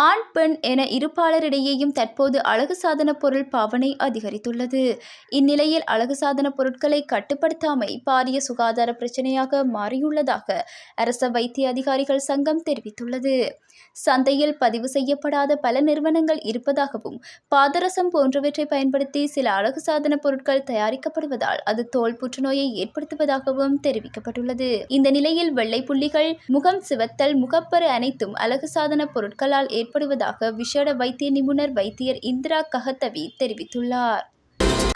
ஆண் பெண் என இருப்பாளரிடையேயும் தற்போது அழகு சாதன பொருள் பாவனை அதிகரித்துள்ளது. இந்நிலையில் அழகு சாதன பொருட்களை கட்டுப்படுத்தாமை பாரிய சுகாதார பிரச்சனையாக மாறியுள்ளதாக அரச வைத்திய அதிகாரிகள் சங்கம் தெரிவித்துள்ளது. சந்தையில் பதிவு செய்யப்படாத பல நிறுவனங்கள் இருப்பதாகவும் பாதரசம் போன்றவற்றை பயன்படுத்தி சில அழகு சாதன பொருட்கள் தயாரிக்கப்படுவதால் அது தோல் புற்றுநோயை ஏற்படுத்துவதாகவும் தெரிவிக்கப்பட்டுள்ளது. இந்த நிலையில் வெள்ளை புள்ளிகள் முகம் சிவத்தல் முகப்பரு அனைத்தும் அழகு சாதன பொருட்களால் ஏற்படுவதாக விஷேட வைத்திய நிபுணர் வைத்தியர் இந்திரா கஹத்தவி தெரிவித்துள்ளார்.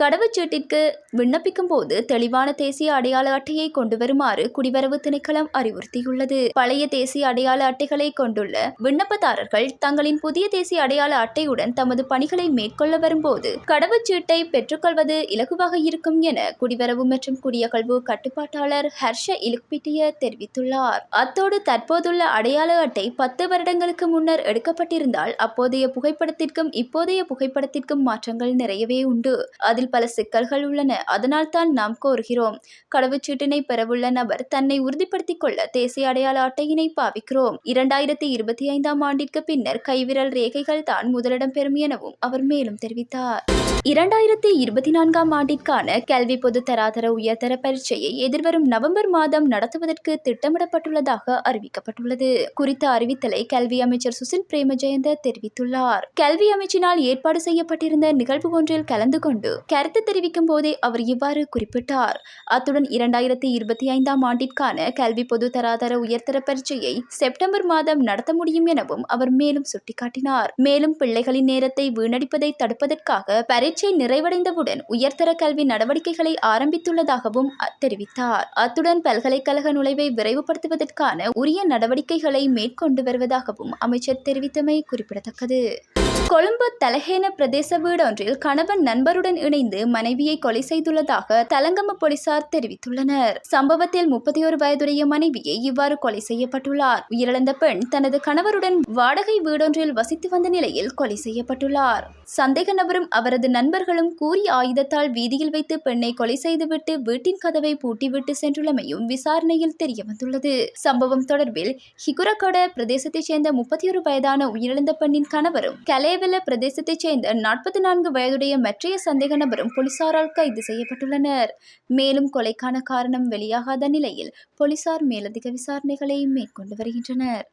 கடவுச்சீட்டிற்கு விண்ணப்பிக்கும் போது தெளிவான தேசிய அடையாள அட்டையை கொண்டு வருமாறு குடிவரவு திணைக்களம் அறிவுறுத்தியுள்ளது. பழைய தேசிய அடையாள அட்டைகளை கொண்டுள்ள விண்ணப்பதாரர்கள் தங்களின் புதிய தேசிய அடையாள அட்டையுடன் தமது பணிகளை மேற்கொள்ள வரும்போது கடவுச்சீட்டை பெற்றுக்கொள்வது இலகுவாக இருக்கும் என குடிவரவு மற்றும் குடியகழ்வு கட்டுப்பாட்டாளர் ஹர்ஷ இலுக்பிட்டிய தெரிவித்துள்ளார். அத்தோடு தற்போதுள்ள அடையாள அட்டை பத்து வருடங்களுக்கு முன்னர் எடுக்கப்பட்டிருந்தால் அப்போதைய புகைப்படத்திற்கும் இப்போதைய புகைப்படத்திற்கும் மாற்றங்கள் நிறையவே உண்டு. அதில் பல சிக்கல்கள் உள்ளன. அதனால் தான் நாம் கோருகிறோம். கடவுச்சீட்டினை பெறவுள்ள நபர் தன்னை உறுதிப்படுத்திக் கொள்ள தேசிய அடையாள அட்டையினை பாவிக்கிறோம். இரண்டாயிரத்தி இருபத்தி ஐந்தாம் ஆண்டிற்கு பின்னர் கைவிரல் ரேகைகள் தான் முதலிடம் பெறும் எனவும் அவர் மேலும் தெரிவித்தார். இரண்டாயிரத்தி இருபத்தி நான்காம் ஆண்டிற்கான கல்வி பொது தராதர உயர்தர பரீட்சையை எதிர்வரும் நவம்பர் மாதம் நடத்துவதற்கு திட்டமிடப்பட்டுள்ளதாக அறிவிக்கப்பட்டுள்ளது. குறித்த அறிவித்தலை கல்வி அமைச்சர் சுசில் பிரேமஜெயந்த தெரிவித்துள்ளார். கல்வி அமைச்சினால் ஏற்பாடு செய்யப்பட்டிருந்த நிகழ்வு ஒன்றில் கலந்து கொண்டு கருத்து தெரிவிக்கும் போதே அவர் இவ்வாறு குறிப்பிட்டார். அத்துடன் இரண்டாயிரத்தி இருபத்தி ஐந்தாம் ஆண்டிற்கான கல்வி பொது தராதர உயர்தர பரீட்சையை செப்டம்பர் மாதம் நடத்த முடியும் எனவும் அவர் மேலும் சுட்டிக்காட்டினார். மேலும் பிள்ளைகளின் நேரத்தை வீணடிப்பதை தடுப்பதற்காக பரீட்சை நிறைவடைந்தவுடன் உயர்தர கல்வி நடவடிக்கைகளை ஆரம்பித்துள்ளதாகவும் தெரிவித்தார். அத்துடன் பல்கலைக்கழக நுழைவை விரைவுபடுத்துவதற்கான உரிய நடவடிக்கைகளை மேற்கொண்டு வருவதாகவும் அமைச்சர் தெரிவித்தமை குறிப்பிடத்தக்கது. கொழும்பு தலஹேன பிரதேச வீடொன்றில் கணவன் நண்பருடன் இணைந்து மனைவியை கொலை செய்துள்ளதாக தலங்கம போலீசார் தெரிவித்துள்ளனர். சம்பவத்தில் முப்பத்தி ஒரு வயதுடைய மனைவியை இவ்வாறு கொலை செய்யப்பட்டுள்ளார். உயிரிழந்த பெண் தனது கணவருடன் வாடகை வீடொன்றில் வசித்து வந்த நிலையில் கொலை செய்யப்பட்டுள்ளார். சந்தேக நபரும் அவரது நண்பர்களும் கூறிய ஆயுதத்தால் வீதியில் வைத்து பெண்ணை கொலை செய்துவிட்டு வீட்டின் கதவை பூட்டிவிட்டு சென்றுள்ளமையும் விசாரணையில் தெரியவந்துள்ளது. சம்பவம் தொடர்பில் ஹிகுரகொட பிரதேசத்தைச் சேர்ந்த முப்பத்தி ஒரு வயதான உயிரிழந்த பெண்ணின் கணவரும் கலேவெல பிரதேசத்தைச் சேர்ந்த நாற்பத்தி நான்கு வயதுடைய மற்றைய சந்தேக நபரும் போலீசாரால் கைது செய்யப்பட்டுள்ளனர். மேலும் கொலைக்கான காரணம் வெளியாகாத நிலையில் போலீசார் மேலதிக விசாரணைகளை மேற்கொண்டு வருகின்றனர்.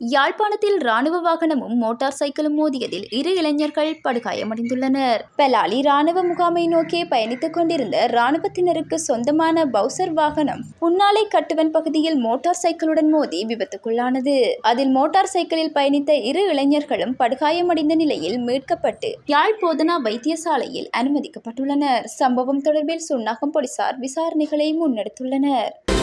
யாழ்ப்பாணத்தில் ராணுவ வாகனமும் மோட்டார் சைக்கிளும் மோதியதில் இரு இளைஞர்கள் படுகாயமடைந்துள்ளனர். பெலாலி ராணுவ முகாமை நோக்கி பயணித்துக் கொண்டிருந்த ராணுவத்தினருக்கு சொந்தமான பவுசர் வாகனம் புன்னாலை கட்டுவன் பகுதியில் மோட்டார் சைக்கிளுடன் மோதி விபத்துக்குள்ளானது. அதில் மோட்டார் சைக்கிளில் பயணித்த இரு இளைஞர்களும் படுகாயமடைந்த நிலையில் மீட்கப்பட்டு யாழ் போதனா வைத்தியசாலையில் அனுமதிக்கப்பட்டுள்ளனர். சம்பவம் தொடர்பில் சுன்னாகம் போலீசார் விசாரணைகளை முன்னெடுத்துள்ளனர்.